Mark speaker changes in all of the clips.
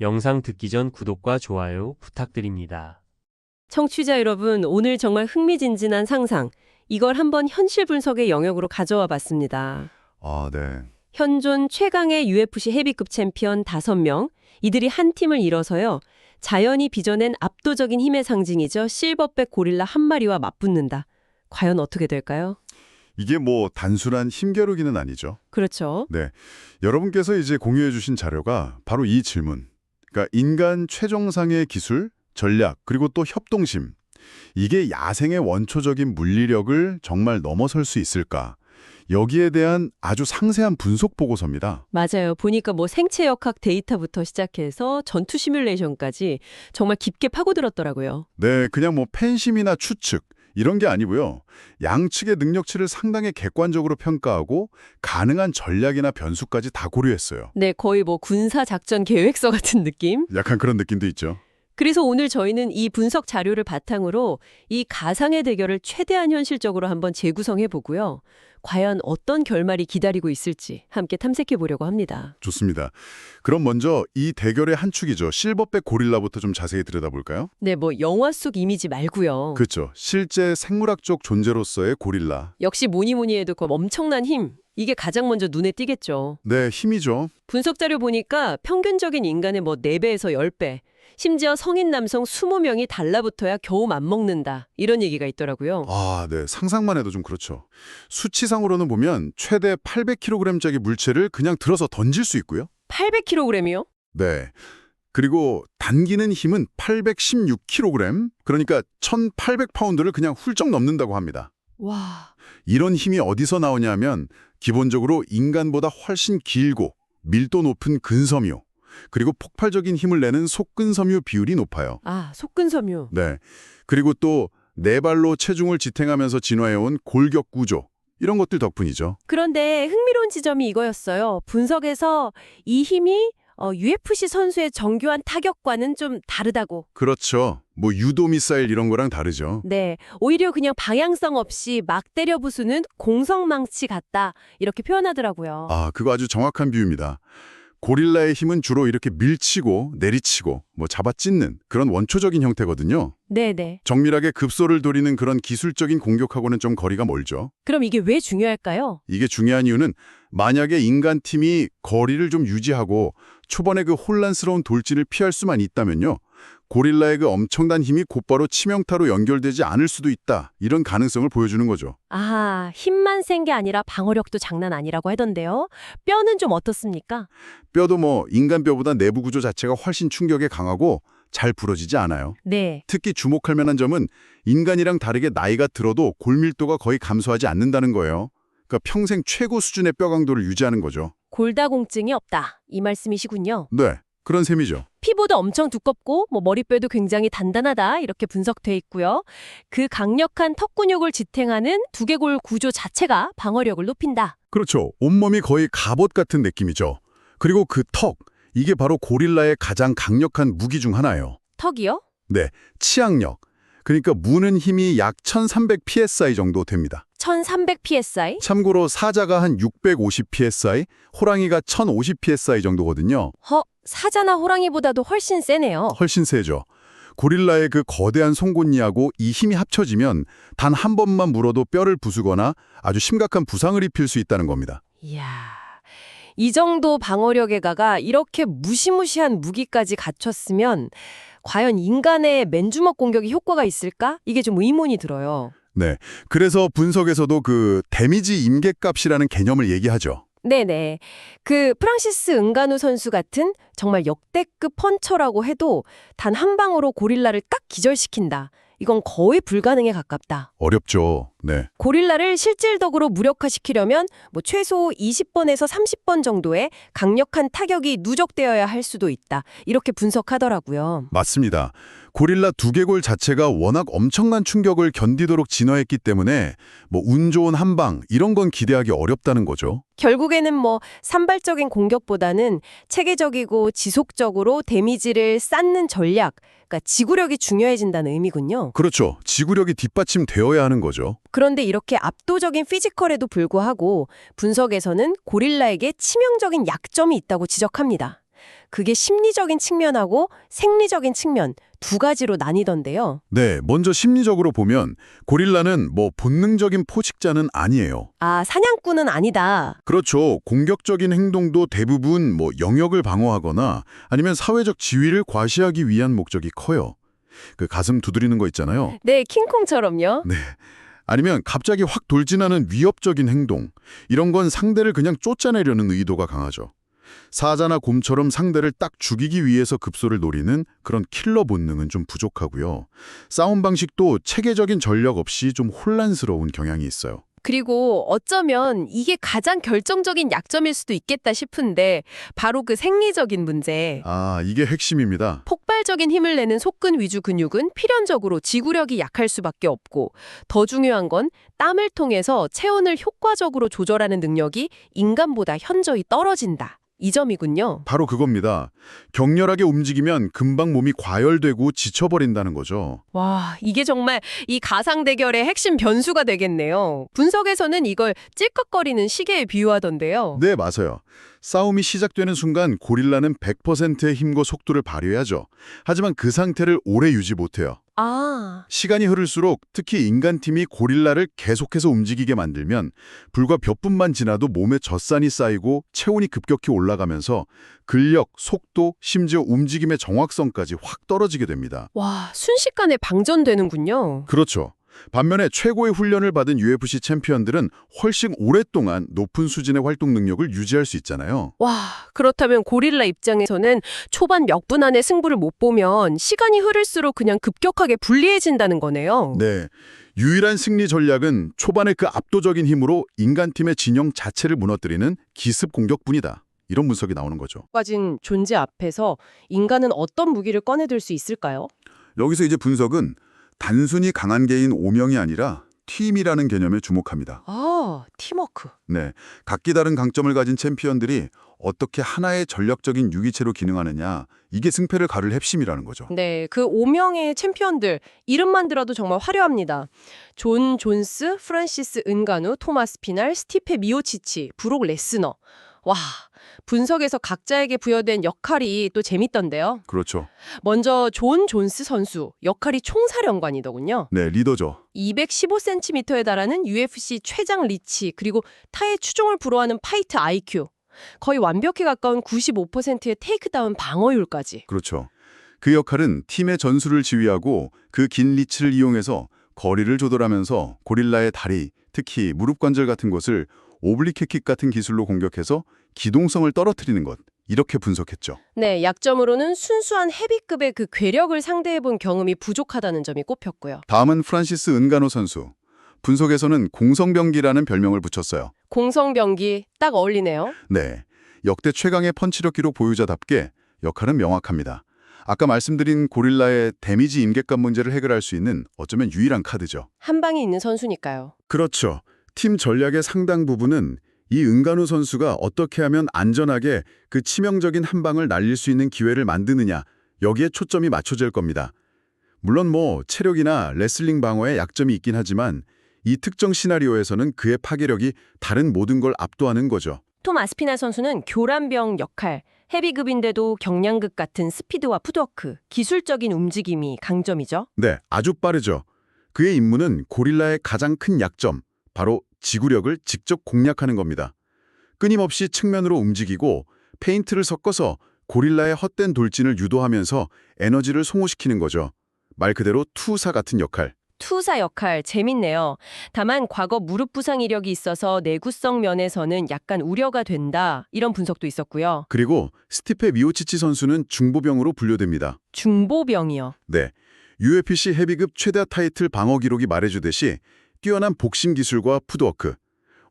Speaker 1: 영상 듣기 전 구독과 좋아요 부탁드립니다.
Speaker 2: 청취자 여러분, 오늘 정말 흥미진진한 상상. 이걸 한번 현실 분석의 영역으로 가져와 봤습니다.
Speaker 3: 아, 네.
Speaker 2: 현존 최강의 UFC 헤비급 챔피언 5명, 이들이 한 팀을 이뤄서요. 자연이 빚어낸 압도적인 힘의 상징이죠. 실버백 고릴라 한 마리와 맞붙는다. 과연 어떻게 될까요?
Speaker 3: 이게 뭐 단순한 힘겨루기는 아니죠.
Speaker 2: 그렇죠.
Speaker 3: 네. 여러분께서 이제 공유해 주신 자료가 바로 이 질문. 그러니까 인간 최정상의 기술, 전략, 그리고 또 협동심. 이게 야생의 원초적인 물리력을 정말 넘어설 수 있을까? 여기에 대한 아주 상세한 분석 보고서입니다.
Speaker 2: 맞아요. 보니까 뭐 생체 역학 데이터부터 시작해서 전투 시뮬레이션까지 정말 깊게 파고들었더라고요.
Speaker 3: 네, 그냥 뭐 팬심이나 추측 이런 게 아니고요. 양측의 능력치를 상당히 객관적으로 평가하고 가능한 전략이나 변수까지 다 고려했어요.
Speaker 2: 네, 거의 뭐 군사 작전 계획서 같은 느낌?
Speaker 3: 약간 그런 느낌도 있죠.
Speaker 2: 그래서 오늘 저희는 이 분석 자료를 바탕으로 이 가상의 대결을 최대한 현실적으로 한번 재구성해 보고요. 과연 어떤 결말이 기다리고 있을지 함께 탐색해 보려고 합니다.
Speaker 3: 좋습니다. 그럼 먼저 이 대결의 한 축이죠. 실버백 고릴라부터 좀 자세히 들여다볼까요?
Speaker 2: 네, 뭐 영화 속 이미지 말고요.
Speaker 3: 그렇죠. 실제 생물학적 존재로서의 고릴라.
Speaker 2: 역시 뭐니 뭐니 해도 그 엄청난 힘. 이게 가장 먼저 눈에 띄겠죠.
Speaker 3: 네, 힘이죠.
Speaker 2: 분석 자료 보니까 평균적인 인간의 뭐 4배에서 10배, 심지어 성인 남성 20명이 달라붙어야 겨우 맞먹는다. 이런 얘기가 있더라고요.
Speaker 3: 아, 네. 상상만 해도 좀 그렇죠. 수치상으로는 보면 최대 800kg짜리 물체를 그냥 들어서 던질 수 있고요.
Speaker 2: 800kg이요?
Speaker 3: 네. 그리고 당기는 힘은 816kg, 그러니까 1800파운드를 그냥 훌쩍 넘는다고 합니다.
Speaker 2: 와.
Speaker 3: 이런 힘이 어디서 나오냐면 기본적으로 인간보다 훨씬 길고 밀도 높은 근섬유, 그리고 폭발적인 힘을 내는 속근섬유 비율이 높아요.
Speaker 2: 아, 속근섬유.
Speaker 3: 네. 그리고 또 네 발로 체중을 지탱하면서 진화해온 골격 구조, 이런 것들 덕분이죠.
Speaker 2: 그런데 흥미로운 지점이 이거였어요. 분석에서 이 힘이 어, UFC 선수의 정교한 타격과는 좀 다르다고.
Speaker 3: 그렇죠. 뭐 유도 미사일 이런 거랑 다르죠.
Speaker 2: 네, 오히려 그냥 방향성 없이 막 때려 부수는 공성망치 같다. 이렇게 표현하더라고요.
Speaker 3: 아, 그거 아주 정확한 비유입니다. 고릴라의 힘은 주로 이렇게 밀치고 내리치고 뭐 잡아찢는 그런 원초적인 형태거든요.
Speaker 2: 네네.
Speaker 3: 정밀하게 급소를 노리는 그런 기술적인 공격하고는 좀 거리가 멀죠.
Speaker 2: 그럼 이게 왜 중요할까요?
Speaker 3: 이게 중요한 이유는 만약에 인간 팀이 거리를 좀 유지하고 초반에 그 혼란스러운 돌진을 피할 수만 있다면요. 고릴라의 그 엄청난 힘이 곧바로 치명타로 연결되지 않을 수도 있다. 이런 가능성을 보여주는 거죠.
Speaker 2: 아, 힘만 센 게 아니라 방어력도 장난 아니라고 하던데요. 뼈는 좀 어떻습니까?
Speaker 3: 뼈도 뭐 인간 뼈보다 내부 구조 자체가 훨씬 충격에 강하고 잘 부러지지 않아요.
Speaker 2: 네.
Speaker 3: 특히 주목할 만한 점은 인간이랑 다르게 나이가 들어도 골밀도가 거의 감소하지 않는다는 거예요. 그러니까 평생 최고 수준의 뼈 강도를 유지하는 거죠.
Speaker 2: 골다공증이 없다. 이 말씀이시군요.
Speaker 3: 네, 그런 셈이죠.
Speaker 2: 피부도 엄청 두껍고 뭐 머리뼈도 굉장히 단단하다 이렇게 분석돼 있고요. 그 강력한 턱 근육을 지탱하는 두개골 구조 자체가 방어력을 높인다.
Speaker 3: 그렇죠. 온몸이 거의 갑옷 같은 느낌이죠. 그리고 그 턱, 이게 바로 고릴라의 가장 강력한 무기 중 하나예요.
Speaker 2: 턱이요?
Speaker 3: 네, 치악력. 그러니까 무는 힘이 약 1300 psi 정도 됩니다.
Speaker 2: 1300 psi?
Speaker 3: 참고로 사자가 한 650 psi, 호랑이가 1050 psi 정도거든요.
Speaker 2: 허, 사자나 호랑이보다도 훨씬 세네요.
Speaker 3: 훨씬 세죠. 고릴라의 그 거대한 송곳니하고 이 힘이 합쳐지면 단 한 번만 물어도 뼈를 부수거나 아주 심각한 부상을 입힐 수 있다는 겁니다.
Speaker 2: 이야. 이 정도 방어력에 가가 이렇게 무시무시한 무기까지 갖췄으면 과연 인간의 맨주먹 공격이 효과가 있을까? 이게 좀 의문이 들어요.
Speaker 3: 네. 그래서 분석에서도 그 데미지 임계값이라는 개념을 얘기하죠.
Speaker 2: 네네. 그 프랑시스 은가누 선수 같은 정말 역대급 펀처라고 해도 단 한 방으로 고릴라를 딱 기절시킨다. 이건 거의 불가능에 가깝다.
Speaker 3: 어렵죠. 네.
Speaker 2: 고릴라를 실질적으로 무력화시키려면 뭐 최소 20번에서 30번 정도의 강력한 타격이 누적되어야 할 수도 있다. 이렇게 분석하더라고요.
Speaker 3: 맞습니다. 고릴라 두개골 자체가 워낙 엄청난 충격을 견디도록 진화했기 때문에 뭐 운 좋은 한방 이런 건 기대하기 어렵다는 거죠.
Speaker 2: 결국에는 뭐 산발적인 공격보다는 체계적이고 지속적으로 데미지를 쌓는 전략, 그러니까 지구력이 중요해진다는 의미군요.
Speaker 3: 그렇죠. 지구력이 뒷받침되어야 하는 거죠.
Speaker 2: 그런데 이렇게 압도적인 피지컬에도 불구하고 분석에서는 고릴라에게 치명적인 약점이 있다고 지적합니다. 그게 심리적인 측면하고 생리적인 측면 두 가지로 나뉘던데요.
Speaker 3: 네, 먼저 심리적으로 보면 고릴라는 뭐 본능적인 포식자는 아니에요.
Speaker 2: 아, 사냥꾼은 아니다.
Speaker 3: 그렇죠. 공격적인 행동도 대부분 뭐 영역을 방어하거나 아니면 사회적 지위를 과시하기 위한 목적이 커요. 그 가슴 두드리는 거 있잖아요.
Speaker 2: 네, 킹콩처럼요.
Speaker 3: 네. 아니면 갑자기 확 돌진하는 위협적인 행동. 이런 건 상대를 그냥 쫓아내려는 의도가 강하죠. 사자나 곰처럼 상대를 딱 죽이기 위해서 급소를 노리는 그런 킬러 본능은 좀 부족하고요. 싸움 방식도 체계적인 전력 없이 좀 혼란스러운 경향이 있어요.
Speaker 2: 그리고 어쩌면 이게 가장 결정적인 약점일 수도 있겠다 싶은데 바로 그 생리적인 문제.
Speaker 3: 아, 이게 핵심입니다.
Speaker 2: 폭발적인 힘을 내는 속근 위주 근육은 필연적으로 지구력이 약할 수밖에 없고 더 중요한 건 땀을 통해서 체온을 효과적으로 조절하는 능력이 인간보다 현저히 떨어진다. 이 점이군요.
Speaker 3: 바로 그겁니다. 격렬하게 움직이면 금방 몸이 과열되고 지쳐버린다는 거죠.
Speaker 2: 와, 이게 정말 이 가상 대결의 핵심 변수가 되겠네요. 분석에서는 이걸 찔꺽거리는 시계에 비유하던데요.
Speaker 3: 네, 맞아요. 싸움이 시작되는 순간 고릴라는 100%의 힘과 속도를 발휘하죠. 하지만 그 상태를 오래 유지 못해요.
Speaker 2: 아,
Speaker 3: 시간이 흐를수록 특히 인간팀이 고릴라를 계속해서 움직이게 만들면 불과 몇 분만 지나도 몸에 젖산이 쌓이고 체온이 급격히 올라가면서 근력, 속도, 심지어 움직임의 정확성까지 확 떨어지게 됩니다.
Speaker 2: 와, 순식간에 방전되는군요.
Speaker 3: 그렇죠. 반면에 최고의 훈련을 받은 UFC 챔피언들은 훨씬 오랫동안 높은 수준의 활동 능력을 유지할 수 있잖아요.
Speaker 2: 와, 그렇다면 고릴라 입장에서는 초반 몇 분 안에 승부를 못 보면 시간이 흐를수록 그냥 급격하게 불리해진다는 거네요.
Speaker 3: 네. 유일한 승리 전략은 초반의 그 압도적인 힘으로 인간팀의 진영 자체를 무너뜨리는 기습 공격뿐이다. 이런 분석이 나오는 거죠.
Speaker 2: 가진 존재 앞에서 인간은 어떤 무기를 꺼내들 수 있을까요?
Speaker 3: 여기서 이제 분석은 단순히 강한 개인 오명이 아니라 팀이라는 개념에 주목합니다.
Speaker 2: 아, 팀워크.
Speaker 3: 네, 각기 다른 강점을 가진 챔피언들이 어떻게 하나의 전략적인 유기체로 기능하느냐, 이게 승패를 가를 핵심이라는 거죠.
Speaker 2: 네, 그 5명의 챔피언들 이름만 들어도 정말 화려합니다. 존 존스, 프란시스 은가누, 토마스 피날, 스티페 미오치치, 브록 레스너. 와, 분석에서 각자에게 부여된 역할이 또 재밌던데요.
Speaker 3: 그렇죠.
Speaker 2: 먼저 존 존스 선수, 역할이 총사령관이더군요.
Speaker 3: 네, 리더죠.
Speaker 2: 215cm에 달하는 UFC 최장 리치, 그리고 타의 추종을 불허하는 파이트 IQ. 거의 완벽에 가까운 95%의 테이크다운 방어율까지.
Speaker 3: 그렇죠. 그 역할은 팀의 전술을 지휘하고 그 긴 리치를 이용해서 거리를 조절하면서 고릴라의 다리, 특히 무릎 관절 같은 곳을 오블리케킥 같은 기술로 공격해서 기동성을 떨어뜨리는 것. 이렇게 분석했죠.
Speaker 2: 네, 약점으로는 순수한 헤비급의 그 괴력을 상대해본 경험이 부족하다는 점이 꼽혔고요.
Speaker 3: 다음은 프란시스 은가노 선수. 분석에서는 공성병기라는 별명을 붙였어요.
Speaker 2: 공성병기 딱 어울리네요.
Speaker 3: 네, 역대 최강의 펀치력 기록 보유자답게 역할은 명확합니다. 아까 말씀드린 고릴라의 데미지 임계감 문제를 해결할 수 있는 어쩌면 유일한 카드죠.
Speaker 2: 한 방에 있는 선수니까요.
Speaker 3: 그렇죠. 팀 전략의 상당 부분은 이 은간우 선수가 어떻게 하면 안전하게 그 치명적인 한 방을 날릴 수 있는 기회를 만드느냐 여기에 초점이 맞춰질 겁니다. 물론 뭐 체력이나 레슬링 방어에 약점이 있긴 하지만 이 특정 시나리오에서는 그의 파괴력이 다른 모든 걸 압도하는 거죠.
Speaker 2: 톰 아스피나 선수는 교란병 역할, 헤비급인데도 경량급 같은 스피드와 푸드워크, 기술적인 움직임이 강점이죠.
Speaker 3: 네, 아주 빠르죠. 그의 임무는 고릴라의 가장 큰 약점, 바로 지구력을 직접 공략하는 겁니다. 끊임없이 측면으로 움직이고 페인트를 섞어서 고릴라의 헛된 돌진을 유도하면서 에너지를 소모시키는 거죠. 말 그대로 투사 같은 역할.
Speaker 2: 투사 역할 재밌네요. 다만 과거 무릎 부상 이력이 있어서 내구성 면에서는 약간 우려가 된다. 이런 분석도 있었고요.
Speaker 3: 그리고 스티페 미오치치 선수는 중보병으로 분류됩니다.
Speaker 2: 중보병이요.
Speaker 3: 네, UFC 헤비급 최다 타이틀 방어 기록이 말해주듯이 뛰어난 복심 기술과 푸드워크,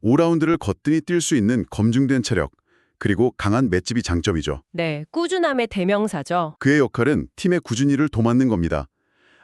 Speaker 3: 5라운드를 거뜬히 뛸 수 있는 검증된 체력, 그리고 강한 맷집이 장점이죠.
Speaker 2: 네, 꾸준함의 대명사죠.
Speaker 3: 그의 역할은 팀의 꾸준히를 도맡는 겁니다.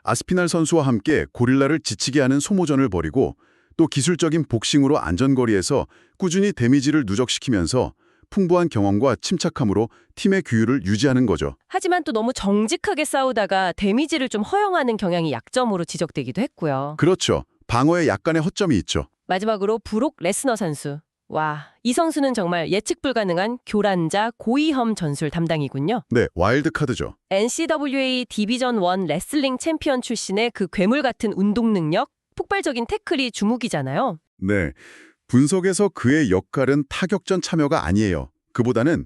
Speaker 3: 아스피날 선수와 함께 고릴라를 지치게 하는 소모전을 벌이고 또 기술적인 복싱으로 안전거리에서 꾸준히 데미지를 누적시키면서 풍부한 경험과 침착함으로 팀의 규율을 유지하는 거죠.
Speaker 2: 하지만 또 너무 정직하게 싸우다가 데미지를 좀 허용하는 경향이 약점으로 지적되기도 했고요.
Speaker 3: 그렇죠. 방어에 약간의 허점이 있죠.
Speaker 2: 마지막으로 브록 레스너 선수. 와, 이성수는 정말 예측 불가능한 교란자 고위험 전술 담당이군요.
Speaker 3: 네, 와일드 카드죠.
Speaker 2: NCWA 디비전 1 레슬링 챔피언 출신의 그 괴물 같은 운동 능력, 폭발적인 태클이 주목이잖아요.
Speaker 3: 네. 분석에서 그의 역할은 타격전 참여가 아니에요. 그보다는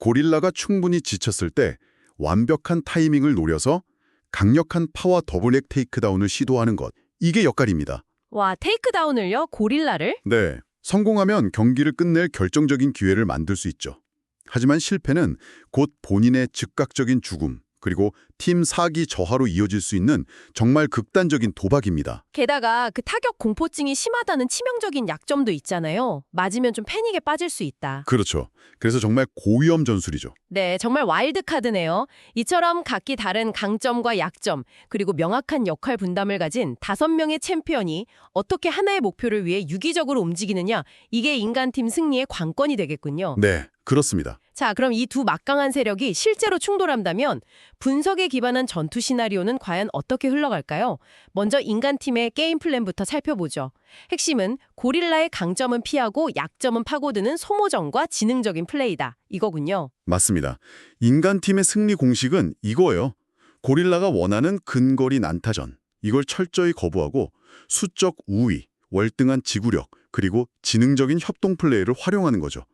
Speaker 3: 고릴라가 충분히 지쳤을 때 완벽한 타이밍을 노려서 강력한 파워 더블렉 테이크다운을 시도하는 것. 이게 역할입니다.
Speaker 2: 와, 테이크다운을요? 고릴라를?
Speaker 3: 네. 성공하면 경기를 끝낼 결정적인 기회를 만들 수 있죠. 하지만 실패는 곧 본인의 즉각적인 죽음, 그리고 팀 사기 저하로 이어질 수 있는 정말 극단적인 도박입니다.
Speaker 2: 게다가 그 타격 공포증이 심하다는 치명적인 약점도 있잖아요. 맞으면 좀 패닉에 빠질 수 있다.
Speaker 3: 그렇죠. 그래서 정말 고위험 전술이죠.
Speaker 2: 네, 정말 와일드 카드네요. 이처럼 각기 다른 강점과 약점, 그리고 명확한 역할 분담을 가진 다섯 명의 챔피언이 어떻게 하나의 목표를 위해 유기적으로 움직이느냐, 이게 인간팀 승리의 관건이 되겠군요.
Speaker 3: 네, 그렇습니다.
Speaker 2: 자, 그럼 이 두 막강한 세력이 실제로 충돌한다면 분석에 기반한 전투 시나리오는 과연 어떻게 흘러갈까요? 먼저 인간팀의 게임 플랜부터 살펴보죠. 핵심은 고릴라의 강점은 피하고 약점은 파고드는 소모전과 지능적인 플레이다. 이거군요.
Speaker 3: 맞습니다. 인간팀의 승리 공식은 이거예요. 고릴라가 원하는 근거리 난타전. 이걸 철저히 거부하고 수적 우위, 월등한 지구력, 그리고 지능적인 협동 플레이를 활용하는 거죠.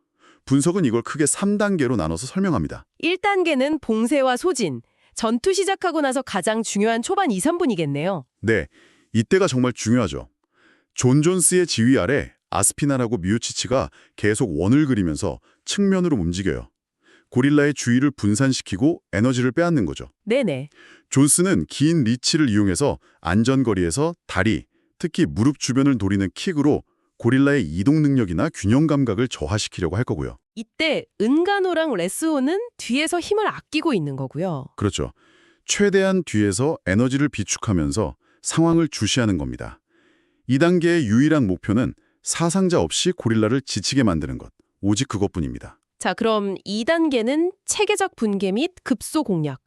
Speaker 3: 분석은 이걸 크게 3단계로 나눠서 설명합니다.
Speaker 2: 1단계는 봉쇄와 소진. 전투 시작하고 나서 가장 중요한 초반 2, 3분이겠네요.
Speaker 3: 네, 이때가 정말 중요하죠. 존 존스의 지휘 아래 아스피나라고 미우치치가 계속 원을 그리면서 측면으로 움직여요. 고릴라의 주의를 분산시키고 에너지를 빼앗는 거죠.
Speaker 2: 네네.
Speaker 3: 존스는 긴 리치를 이용해서 안전거리에서 다리, 특히 무릎 주변을 노리는 킥으로 고릴라의 이동 능력이나 균형 감각을 저하시키려고 할 거고요.
Speaker 2: 이때 은가노랑 레스오는 뒤에서 힘을 아끼고 있는 거고요.
Speaker 3: 그렇죠. 최대한 뒤에서 에너지를 비축하면서 상황을 주시하는 겁니다. 2단계의 유일한 목표는 사상자 없이 고릴라를 지치게 만드는 것. 오직 그것뿐입니다.
Speaker 2: 자, 그럼 2단계는 체계적 분계 및 급소 공략.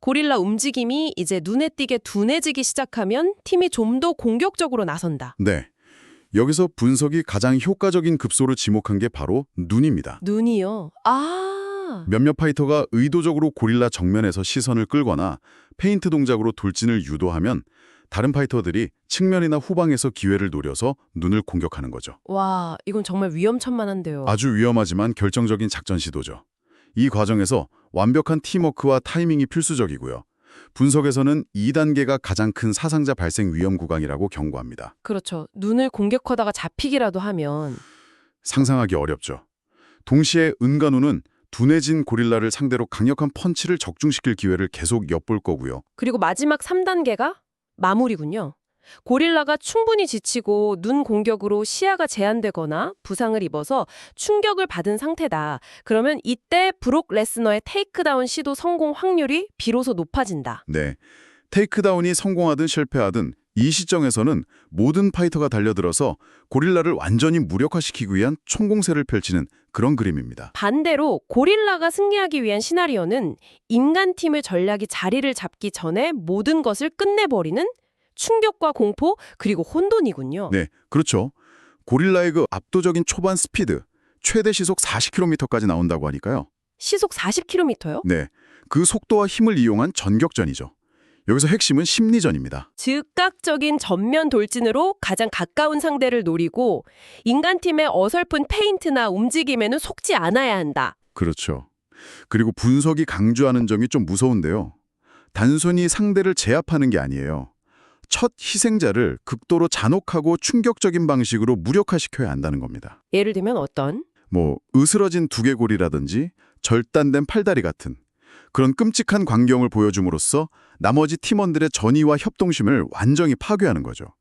Speaker 2: 고릴라 움직임이 이제 눈에 띄게 둔해지기 시작하면 팀이 좀 더 공격적으로 나선다.
Speaker 3: 네. 여기서 분석이 가장 효과적인 급소를 지목한 게 바로 눈입니다.
Speaker 2: 눈이요? 아.
Speaker 3: 몇몇 파이터가 의도적으로 고릴라 정면에서 시선을 끌거나 페인트 동작으로 돌진을 유도하면 다른 파이터들이 측면이나 후방에서 기회를 노려서 눈을 공격하는 거죠.
Speaker 2: 와, 이건 정말 위험천만한데요.
Speaker 3: 아주 위험하지만 결정적인 작전 시도죠. 이 과정에서 완벽한 팀워크와 타이밍이 필수적이고요. 분석에서는 2단계가 가장 큰 사상자 발생 위험 구간이라고 경고합니다.
Speaker 2: 그렇죠. 눈을 공격하다가 잡히기라도 하면
Speaker 3: 상상하기 어렵죠. 동시에 은간우는 둔해진 고릴라를 상대로 강력한 펀치를 적중시킬 기회를 계속 엿볼 거고요.
Speaker 2: 그리고 마지막 3단계가 마무리군요. 고릴라가 충분히 지치고 눈 공격으로 시야가 제한되거나 부상을 입어서 충격을 받은 상태다. 그러면 이때 브록 레스너의 테이크다운 시도 성공 확률이 비로소 높아진다.
Speaker 3: 네. 테이크다운이 성공하든 실패하든 이 시점에서는 모든 파이터가 달려들어서 고릴라를 완전히 무력화시키기 위한 총공세를 펼치는 그런 그림입니다.
Speaker 2: 반대로 고릴라가 승리하기 위한 시나리오는 인간팀의 전략이 자리를 잡기 전에 모든 것을 끝내버리는 충격과 공포 그리고 혼돈이군요.
Speaker 3: 네, 그렇죠. 고릴라의 그 압도적인 초반 스피드, 최대 시속 40km까지 나온다고 하니까요.
Speaker 2: 시속 40km요?
Speaker 3: 네, 그 속도와 힘을 이용한 전격전이죠. 여기서 핵심은 심리전입니다.
Speaker 2: 즉각적인 전면 돌진으로 가장 가까운 상대를 노리고 인간팀의 어설픈 페인트나 움직임에는 속지 않아야 한다.
Speaker 3: 그렇죠. 그리고 분석이 강조하는 점이 좀 무서운데요. 단순히 상대를 제압하는 게 아니에요. 첫 희생자를 극도로 잔혹하고 충격적인 방식으로 무력화시켜야 한다는 겁니다.
Speaker 2: 예를 들면 어떤?
Speaker 3: 뭐 으스러진 두개골이라든지 절단된 팔다리 같은 그런 끔찍한 광경을 보여줌으로써 나머지 팀원들의 전의와 협동심을 완전히 파괴하는 거죠.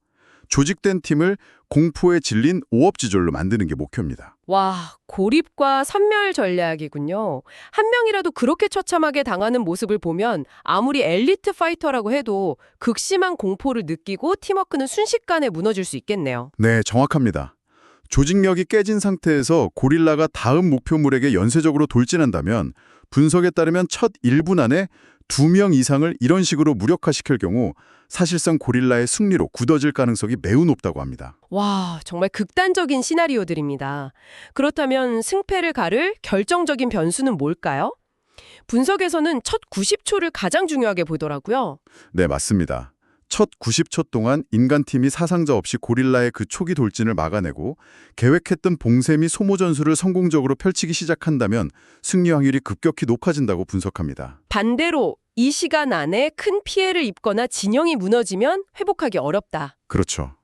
Speaker 3: 조직된 팀을 공포에 질린 오업지졸로 만드는 게 목표입니다.
Speaker 2: 와, 고립과 선멸 전략이군요. 한 명이라도 그렇게 처참하게 당하는 모습을 보면 아무리 엘리트 파이터라고 해도 극심한 공포를 느끼고 팀워크는 순식간에 무너질 수 있겠네요.
Speaker 3: 네, 정확합니다. 조직력이 깨진 상태에서 고릴라가 다음 목표물에게 연쇄적으로 돌진한다면 분석에 따르면 첫 1분 안에 두 명 이상을 이런 식으로 무력화시킬 경우 사실상 고릴라의 승리로 굳어질 가능성이 매우 높다고 합니다.
Speaker 2: 와, 정말 극단적인 시나리오들입니다. 그렇다면 승패를 가를 결정적인 변수는 뭘까요? 분석에서는 첫 90초를 가장 중요하게 보더라고요.
Speaker 3: 네, 맞습니다. 첫 90초 동안 인간팀이 사상자 없이 고릴라의 그 초기 돌진을 막아내고 계획했던 봉쇄 및 소모 전술을 성공적으로 펼치기 시작한다면 승리 확률이 급격히 높아진다고 분석합니다.
Speaker 2: 반대로 이 시간 안에 큰 피해를 입거나 진영이 무너지면 회복하기 어렵다.
Speaker 3: 그렇죠.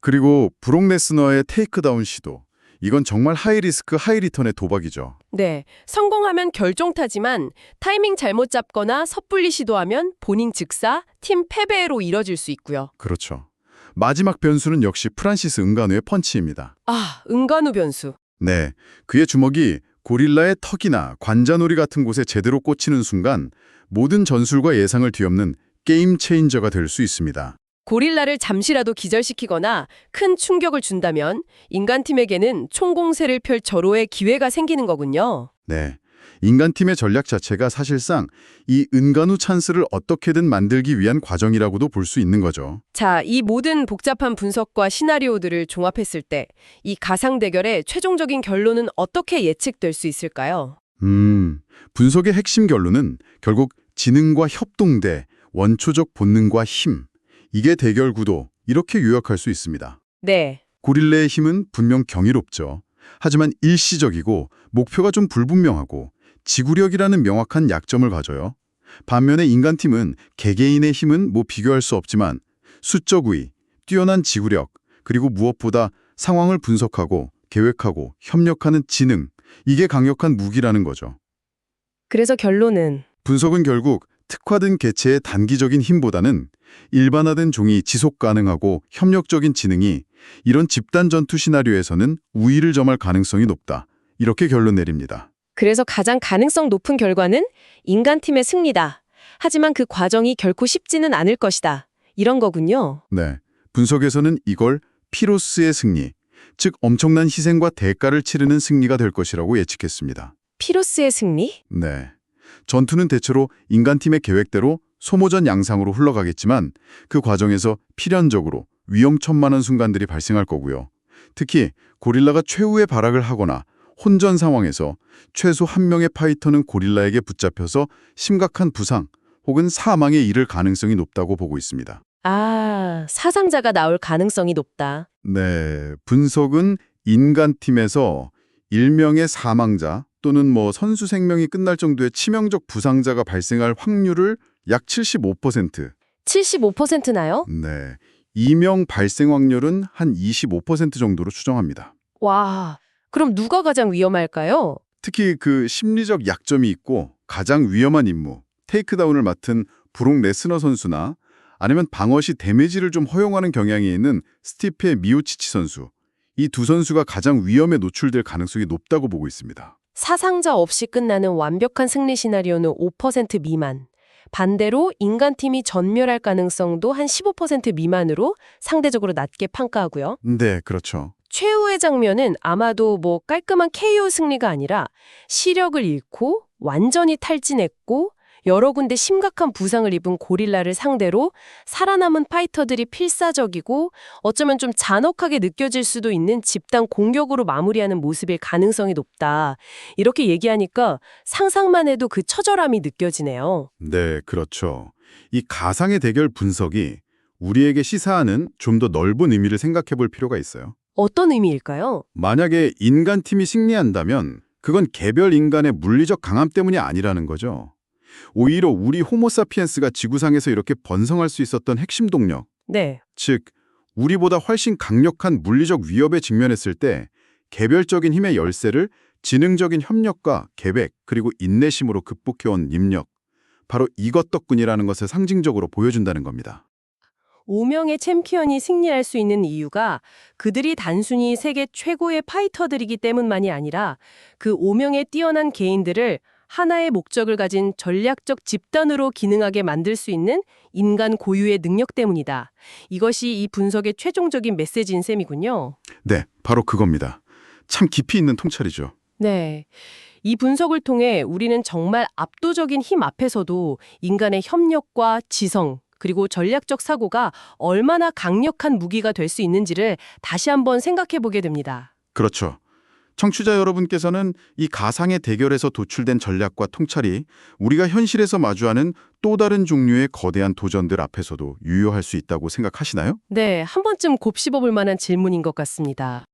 Speaker 3: 그리고 브록 레스너의 테이크다운 시도. 이건 정말 하이리스크 하이리턴의 도박이죠.
Speaker 2: 네, 성공하면 결정타지만 타이밍 잘못 잡거나 섣불리 시도하면 본인 즉사, 팀 패배로 이뤄질 수 있고요.
Speaker 3: 그렇죠. 마지막 변수는 역시 프란시스 은간우의 펀치입니다.
Speaker 2: 아, 은간우 변수.
Speaker 3: 네, 그의 주먹이 고릴라의 턱이나 관자놀이 같은 곳에 제대로 꽂히는 순간 모든 전술과 예상을 뒤엎는 게임 체인저가 될 수 있습니다.
Speaker 2: 고릴라를 잠시라도 기절시키거나 큰 충격을 준다면 인간팀에게는 총공세를 펼 절호의 기회가 생기는 거군요.
Speaker 3: 네, 인간팀의 전략 자체가 사실상 이 은간우 찬스를 어떻게든 만들기 위한 과정이라고도 볼 수 있는 거죠.
Speaker 2: 자, 이 모든 복잡한 분석과 시나리오들을 종합했을 때 이 가상 대결의 최종적인 결론은 어떻게 예측될 수 있을까요?
Speaker 3: 음, 분석의 핵심 결론은 결국 지능과 협동 대 원초적 본능과 힘, 이게 대결 구도, 이렇게 요약할 수 있습니다.
Speaker 2: 네.
Speaker 3: 고릴라의 힘은 분명 경이롭죠. 하지만 일시적이고 목표가 좀 불분명하고 지구력이라는 명확한 약점을 가져요. 반면에 인간팀은 개개인의 힘은 뭐 비교할 수 없지만 수적 우위, 뛰어난 지구력, 그리고 무엇보다 상황을 분석하고 계획하고 협력하는 지능, 이게 강력한 무기라는 거죠.
Speaker 2: 그래서 결론은
Speaker 3: 분석은 결국 특화된 개체의 단기적인 힘보다는 일반화된 종이 지속 가능하고 협력적인 지능이 이런 집단 전투 시나리오에서는 우위를 점할 가능성이 높다. 이렇게 결론 내립니다.
Speaker 2: 그래서 가장 가능성 높은 결과는 인간팀의 승리다. 하지만 그 과정이 결코 쉽지는 않을 것이다. 이런 거군요.
Speaker 3: 네. 분석에서는 이걸 피로스의 승리, 즉 엄청난 희생과 대가를 치르는 승리가 될 것이라고 예측했습니다.
Speaker 2: 피로스의 승리?
Speaker 3: 네. 전투는 대체로 인간팀의 계획대로 소모전 양상으로 흘러가겠지만 그 과정에서 필연적으로 위험천만한 순간들이 발생할 거고요. 특히 고릴라가 최후의 발악을 하거나 혼전 상황에서 최소 한 명의 파이터는 고릴라에게 붙잡혀서 심각한 부상 혹은 사망에 이를 가능성이 높다고 보고 있습니다.
Speaker 2: 아, 사상자가 나올 가능성이 높다.
Speaker 3: 네, 분석은 인간팀에서 일명의 사망자 또는 뭐 선수 생명이 끝날 정도의 치명적 부상자가 발생할 확률을 약 75%,
Speaker 2: 75%나요?
Speaker 3: 네, 이명 발생 확률은 한 25% 정도로 추정합니다.
Speaker 2: 와, 그럼 누가 가장 위험할까요?
Speaker 3: 특히 그 심리적 약점이 있고 가장 위험한 임무, 테이크다운을 맡은 브록 레스너 선수나 아니면 방어 시 데미지를 좀 허용하는 경향이 있는 스티페 미오치치 선수, 이 두 선수가 가장 위험에 노출될 가능성이 높다고 보고 있습니다.
Speaker 2: 사상자 없이 끝나는 완벽한 승리 시나리오는 5% 미만. 반대로 인간팀이 전멸할 가능성도 한 15% 미만으로 상대적으로 낮게 평가하고요.
Speaker 3: 네, 그렇죠.
Speaker 2: 최후의 장면은 아마도 뭐 깔끔한 KO 승리가 아니라 시력을 잃고 완전히 탈진했고 여러 군데 심각한 부상을 입은 고릴라를 상대로 살아남은 파이터들이 필사적이고 어쩌면 좀 잔혹하게 느껴질 수도 있는 집단 공격으로 마무리하는 모습일 가능성이 높다. 이렇게 얘기하니까 상상만 해도 그 처절함이 느껴지네요.
Speaker 3: 네, 그렇죠. 이 가상의 대결 분석이 우리에게 시사하는 좀 더 넓은 의미를 생각해 볼 필요가 있어요.
Speaker 2: 어떤 의미일까요?
Speaker 3: 만약에 인간팀이 승리한다면 그건 개별 인간의 물리적 강함 때문이 아니라는 거죠. 오히려 우리 호모사피엔스가 지구상에서 이렇게 번성할 수 있었던 핵심 동력,
Speaker 2: 네.
Speaker 3: 즉 우리보다 훨씬 강력한 물리적 위협에 직면했을 때 개별적인 힘의 열쇠를 지능적인 협력과 계획 그리고 인내심으로 극복해온 nim력, 바로 이것 덕분이라는 것을 상징적으로 보여준다는 겁니다.
Speaker 2: 5명의 챔피언이 승리할 수 있는 이유가 그들이 단순히 세계 최고의 파이터들이기 때문만이 아니라 그 5명의 뛰어난 개인들을 하나의 목적을 가진 전략적 집단으로 기능하게 만들 수 있는 인간 고유의 능력 때문이다. 이것이 이 분석의 최종적인 메시지인 셈이군요.
Speaker 3: 네, 바로 그겁니다. 참 깊이 있는 통찰이죠.
Speaker 2: 네. 이 분석을 통해 우리는 정말 압도적인 힘 앞에서도 인간의 협력과 지성, 그리고 전략적 사고가 얼마나 강력한 무기가 될 수 있는지를 다시 한번 생각해 보게 됩니다.
Speaker 3: 그렇죠. 청취자 여러분께서는 이 가상의 대결에서 도출된 전략과 통찰이 우리가 현실에서 마주하는 또 다른 종류의 거대한 도전들 앞에서도 유효할 수 있다고 생각하시나요?
Speaker 2: 네, 한 번쯤 곱씹어 볼 만한 질문인 것 같습니다.